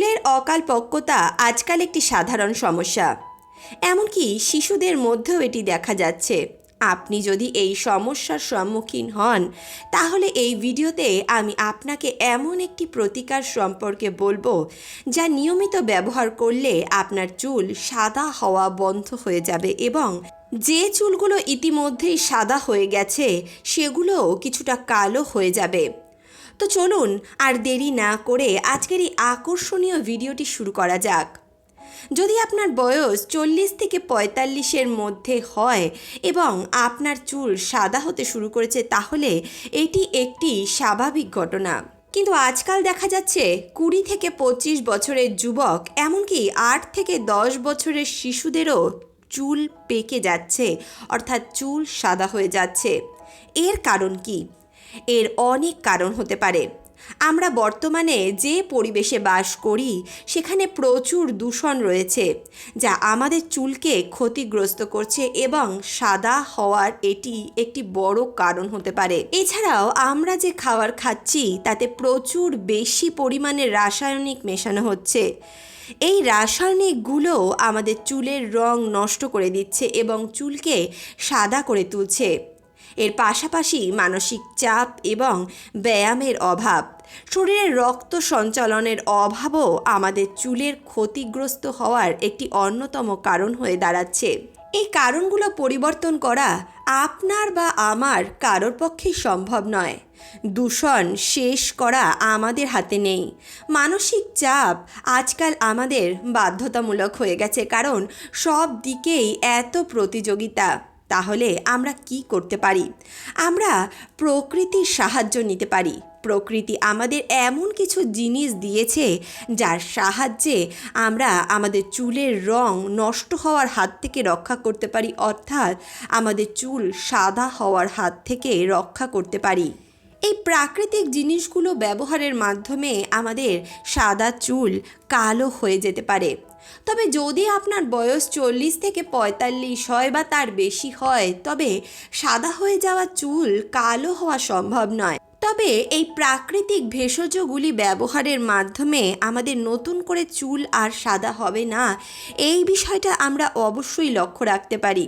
চুলের অকাল পক্কতা আজকাল একটি সাধারণ সমস্যা। এমনকি শিশুদের মধ্যেও এটি দেখা যাচ্ছে। আপনি যদি এই সমস্যার সম্মুখীন হন, তাহলে এই ভিডিওতে আমি আপনাকে এমন একটি প্রতিকার সম্পর্কে বলব, যা নিয়মিত ব্যবহার করলে আপনার চুল সাদা হওয়া বন্ধ হয়ে যাবে এবং যে চুলগুলো ইতিমধ্যেই সাদা হয়ে গেছে, সেগুলোও কিছুটা কালো হয়ে যাবে। তো চলুন আর দেরি না করে আজকের এই আকর্ষণীয় ভিডিওটি শুরু করা যাক। যদি আপনার বয়স চল্লিশ থেকে পঁয়তাল্লিশের মধ্যে হয় এবং আপনার চুল সাদা হতে শুরু করেছে, তাহলে এটি একটি স্বাভাবিক ঘটনা। কিন্তু আজকাল দেখা যাচ্ছে কুড়ি থেকে পঁচিশ বছরের যুবক, এমনকি আট থেকে দশ বছরের শিশুদেরও চুল পেকে যাচ্ছে, অর্থাৎ চুল সাদা হয়ে যাচ্ছে। এর কারণ কি? এর অনেক কারণ হতে পারে। আমরা বর্তমানে যে পরিবেশে বাস করি, সেখানে প্রচুর দূষণ রয়েছে, যা আমাদের চুলকে ক্ষতিগ্রস্ত করছে এবং সাদা হওয়ার এটি একটি বড় কারণ হতে পারে। এছাড়াও আমরা যে খাবার খাচ্ছি, তাতে প্রচুর বেশি পরিমাণে রাসায়নিক মেশানো হচ্ছে। এই রাসায়নিকগুলো আমাদের চুলের রং নষ্ট করে দিচ্ছে এবং চুলকে সাদা করে তুলছে। এর পাশাপাশি মানসিক চাপ এবং ব্যায়ামের অভাব। শরীরের রক্ত সঞ্চালনের অভাবও আমাদের চুলের ক্ষতিগ্রস্ত হওয়ার একটি অন্যতম কারণ হয়ে দাঁড়াচ্ছে। এই কারণগুলো পরিবর্তন করা আপনার বা আমার কারোর পক্ষেই সম্ভব নয়। দূষণ শেষ করা আমাদের হাতে নেই। মানসিক চাপ আজকাল আমাদের বাধ্যতামূলক হয়ে গেছে, কারণ সব দিকেই এত প্রতিযোগিতা। তাহলে আমরা কি করতে পারি? আমরা প্রকৃতির সাহায্য নিতে পারি। প্রকৃতি আমাদের এমন কিছু জিনিস দিয়েছে, যার সাহায্যে আমরা আমাদের চুলের রং নষ্ট হওয়ার হাত থেকে রক্ষা করতে পারি, অর্থাৎ আমাদের চুল সাদা হওয়ার হাত থেকে রক্ষা করতে পারি। এই প্রাকৃতিক জিনিসগুলো ব্যবহারের মাধ্যমে আমাদের সাদা চুল কালো হয়ে যেতে পারে। তবে যদি আপনার বয়স চল্লিশ থেকে পঁয়তাল্লিশ হয় বা তার বেশি হয়, তবে সাদা হয়ে যাওয়া চুল কালো হওয়া সম্ভব নয়। তবে এই প্রাকৃতিক ভেষজগুলি ব্যবহারের মাধ্যমে আমাদের নতুন করে চুল আর সাদা হবে না, এই বিষয়টা আমরা অবশ্যই লক্ষ্য রাখতে পারি।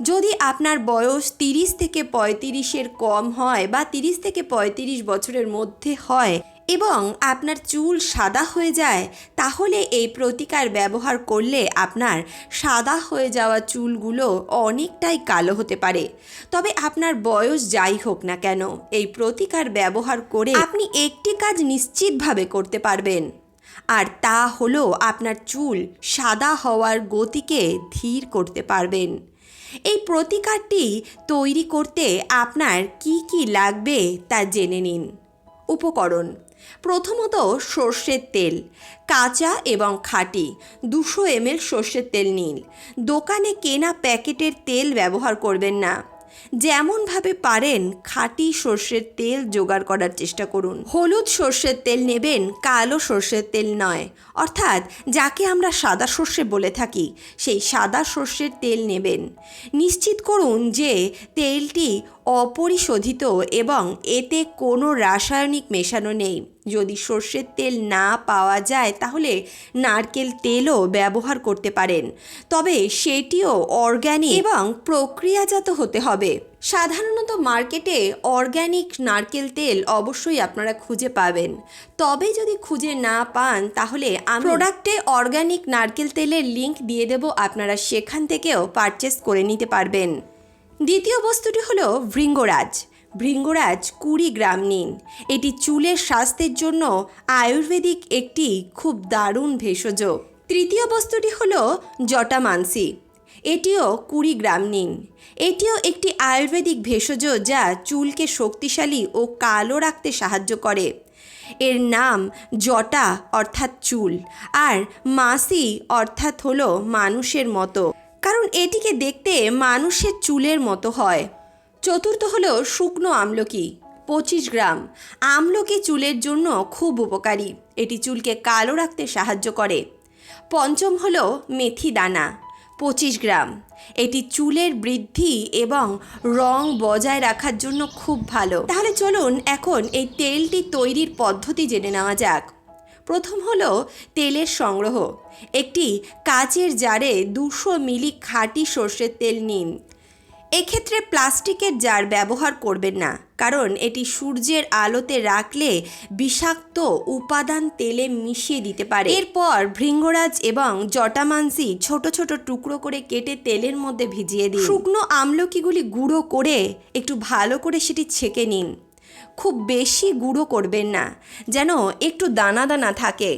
যদি আপনার বয়স তিরিশ থেকে পঁয়ত্রিশের কম হয় বা তিরিশ থেকে পঁয়ত্রিশ বছরের মধ্যে হয় এবং আপনার চুল সাদা হয়ে যায়, তাহলে এই প্রতিকার ব্যবহার করলে আপনার সাদা হয়ে যাওয়া চুলগুলো অনেকটাই কালো হতে পারে। তবে আপনার বয়স যাই হোক না কেন, এই প্রতিকার ব্যবহার করে আপনি একটি কাজ নিশ্চিতভাবে করতে পারবেন। আর তা হলো আপনার চুল সাদা হওয়ার গতিকে ধীর করতে পারবেন। এই প্রতিকারটি তৈরি করতে আপনার কি কি লাগবে তা জেনে নিন। উপকরণ প্রথমত সর্ষের তেল, কাঁচা এবং খাঁটি, দুশো এমএল সর্ষের তেল নিন। দোকানে কেনা প্যাকেটের তেল ব্যবহার করবেন না। যেমনভাবে পারেন খাঁটি সর্ষের তেল জোগাড় করার চেষ্টা করুন। হলুদ সর্ষের তেল নেবেন, কালো সর্ষের তেল নয়। অর্থাৎ যাকে আমরা সাদা সর্ষে বলে থাকি, সেই সাদা সর্ষের তেল নেবেন। নিশ্চিত করুন যে তেলটি অপরিশোধিত এবং এতে কোনো রাসায়নিক মেশানো নেই। যদি সর্ষের তেল না পাওয়া যায়, তাহলে নারকেল তেলও ব্যবহার করতে পারেন। তবে সেটিও অর্গ্যানিক এবং প্রক্রিয়াজাত হতে হবে। সাধারণত মার্কেটে অর্গ্যানিক নারকেল তেল অবশ্যই আপনারা খুঁজে পাবেন। তবে যদি খুঁজে না পান, তাহলে আমি প্রোডাক্টে অর্গ্যানিক নারকেল তেলের লিংক দিয়ে দেব। আপনারা সেখান থেকেও পারচেস করে নিতে পারবেন। দ্বিতীয় বস্তুটি হলো ভৃঙ্গরাজ। ভৃঙ্গরাজ কুড়ি গ্রাম নিন। এটি চুলের স্বাস্থ্যের জন্য আয়ুর্বেদিক একটি খুব দারুণ ভেষজ। তৃতীয় বস্তুটি হলো জটামানসি। এটিও কুড়ি গ্রাম নিন। এটিও একটি আয়ুর্বেদিক ভেষজ যা চুলকে শক্তিশালী ও কালো রাখতে সাহায্য করে। এর নাম জটা অর্থাৎ চুল, আর মাসি অর্থাৎ হলো মানুষের মতো। কারণ এটিকে দেখতে মানুষের চুলের মতো হয়। চতুর্থ হলো শুকনো আমলকি, পঁচিশ গ্রাম। আমলকি চুলের জন্য খুব উপকারী। এটি চুলকে কালো রাখতে সাহায্য করে। পঞ্চম হলো মেথি দানা, পঁচিশ গ্রাম। এটি চুলের বৃদ্ধি এবং রং বজায় রাখার জন্য খুব ভালো। তাহলে চলুন এখন এই তেলটি তৈরির পদ্ধতি জেনে নেওয়া যাক। প্রথম হলো তেলের সংগ্রহ। একটি কাচের জারে দুশো মিলি খাঁটি সর্ষের তেল নিন। এক্ষেত্রে প্লাস্টিকের জার ব্যবহার করবেন না, কারণ এটি সূর্যের আলোতে রাখলে বিষাক্ত উপাদান তেলে মিশিয়ে দিতে পারে। এরপর ভৃঙ্গরাজ এবং জটামাংসি ছোট ছোট টুকরো করে কেটে তেলের মধ্যে ভিজিয়ে দিন। শুকনো আমলকিগুলি গুঁড়ো করে একটু ভালো করে সেটি ছেঁকে নিন। খুব বেশি গুঁড়ো করবেন না, যেন একটু দানা দানা থাকে।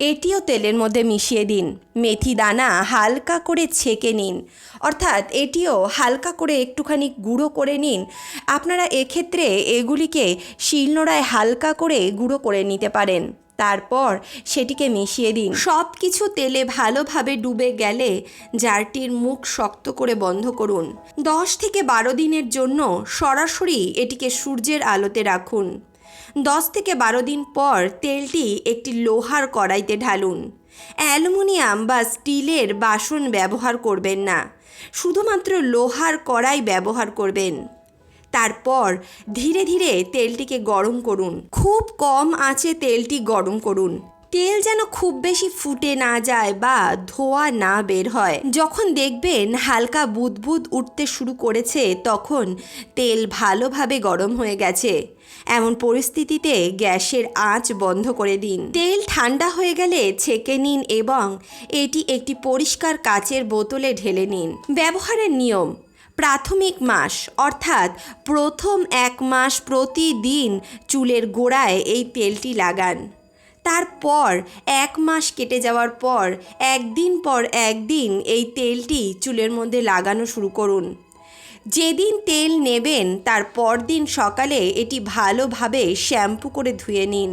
এটিও তেলের মধ্যে মিশিয়ে দিন। মেথি দানা হালকা করে ছেঁকে নিন। অর্থাৎ এটিও হালকা করে একটুখানি গুঁড়ো করে নিন। আপনারা এক্ষেত্রে এগুলিকে শিলনোড়ায় হালকা করে গুঁড়ো করে নিতে পারেন। তারপর সেটিকে মিশিয়ে দিন। সব কিছু তেলে ভালোভাবে ডুবে গেলে জারটির মুখ শক্ত করে বন্ধ করুন। দশ থেকে বারো দিনের জন্য সরাসরি এটিকে সূর্যের আলোতে রাখুন। দশ থেকে বারো দিন পর তেলটি একটি লোহার কড়াইতে ঢালুন। অ্যালুমিনিয়াম বা স্টিলের বাসন ব্যবহার করবেন না। শুধুমাত্র লোহার কড়াই ব্যবহার করবেন। তারপর ধীরে ধীরে তেলটিকে গরম করুন। খুব কম আঁচে তেলটি গরম করুন। তেল যেন খুব বেশি ফুটে না যায় বা ধোয়া না বের হয়। যখন দেখবেন হালকা বুদবুদ উঠতে শুরু করেছে, তখন তেল ভালোভাবে গরম হয়ে গেছে। এমন পরিস্থিতিতে গ্যাসের আঁচ বন্ধ করে দিন। তেল ঠান্ডা হয়ে গেলে ছেঁকে নিন এবং এটি একটি পরিষ্কার কাচের বোতলে ঢেলে নিন। ব্যবহারের নিয়ম। প্রাথমিক মাস, অর্থাৎ প্রথম এক মাস প্রতিদিন চুলের গোড়ায় এই তেলটি লাগান। তারপর এক মাস কেটে যাওয়ার পর একদিন পর একদিন এই তেলটি চুলের মধ্যে লাগানো শুরু করুন। যেদিন তেল নেবেন, তার পরদিন সকালে এটি ভালোভাবে শ্যাম্পু করে ধুয়ে নিন।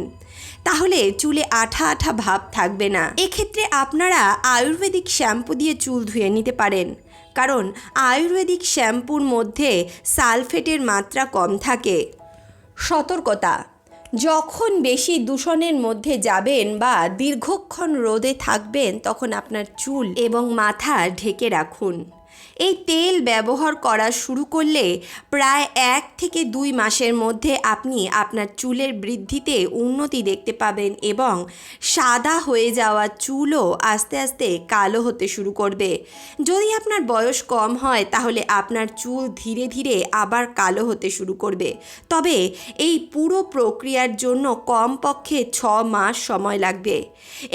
তাহলে চুলে আঠা আঠা ভাব থাকবে না। এক্ষেত্রে আপনারা আয়ুর্বেদিক শ্যাম্পু দিয়ে চুল ধুয়ে নিতে পারেন। কারণ আয়ুর্বেদিক শ্যাম্পুর মধ্যে সালফেটের মাত্রা কম থাকে। সতর্কতা, যখন বেশি দূষণের মধ্যে যাবেন বা দীর্ঘক্ষণ রোদে থাকবেন, তখন আপনার চুল এবং মাথা ঢেকে রাখুন। এই তেল ব্যবহার করা শুরু করলে প্রায় এক থেকে দুই মাসের মধ্যে আপনি আপনার চুলের বৃদ্ধিতে উন্নতি দেখতে পাবেন এবং সাদা হয়ে যাওয়া চুলও আস্তে আস্তে কালো হতে শুরু করবে। যদি আপনার বয়স কম হয়, তাহলে আপনার চুল ধীরে ধীরে আবার কালো হতে শুরু করবে। তবে এই পুরো প্রক্রিয়ার জন্য কমপক্ষে ছ মাস সময় লাগবে।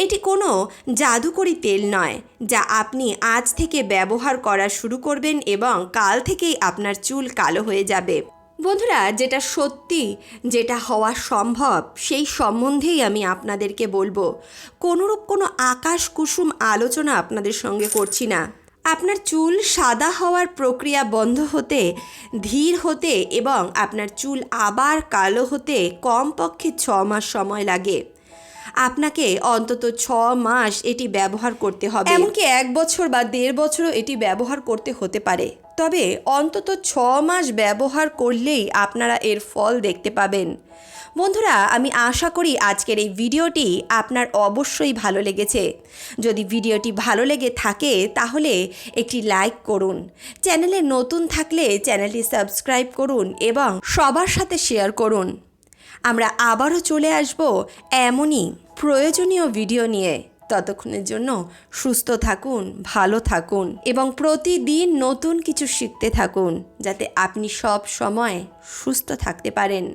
এটি কোনো জাদুকরি তেল নয়, যা আপনি আজ থেকে ব্যবহার করা শুরু করবেন এবং কাল থেকেই আপনার চুল কালো হয়ে যাবে। বন্ধুরা, যেটা সত্যি, যেটা হওয়া সম্ভব, সেই সম্বন্ধেই আমি আপনাদেরকে বলব। কোনোরূপ কোনো আকাশ কুসুম আলোচনা আপনাদের সঙ্গে করছি না। আপনার চুল সাদা হওয়ার প্রক্রিয়া বন্ধ হতে, ধীর হতে এবং আপনার চুল আবার কালো হতে কমপক্ষে ছ মাস সময় লাগে। আপনাকে অন্তত ছ মাস এটি ব্যবহার করতে হবে। এমনকি এক বছর বা দেড় বছরও এটি ব্যবহার করতে হতে পারে। তবে অন্তত ছ মাস ব্যবহার করলেই আপনারা এর ফল দেখতে পাবেন। বন্ধুরা, আমি আশা করি আজকের এই ভিডিওটি আপনার অবশ্যই ভালো লেগেছে। যদি ভিডিওটি ভালো লেগে থাকে, তাহলে একটি লাইক করুন। চ্যানেলে নতুন থাকলে চ্যানেলটি সাবস্ক্রাইব করুন এবং সবার সাথে শেয়ার করুন। আমরা আবারও চলে আসব এমনই প্রয়োজনীয় ভিডিও নিয়ে। ততক্ষণের জন্য সুস্থ থাকুন, ভালো থাকুন এবং প্রতিদিন নতুন কিছু শিখতে থাকুন যাতে আপনি সব সময় সুস্থ থাকতে পারেন।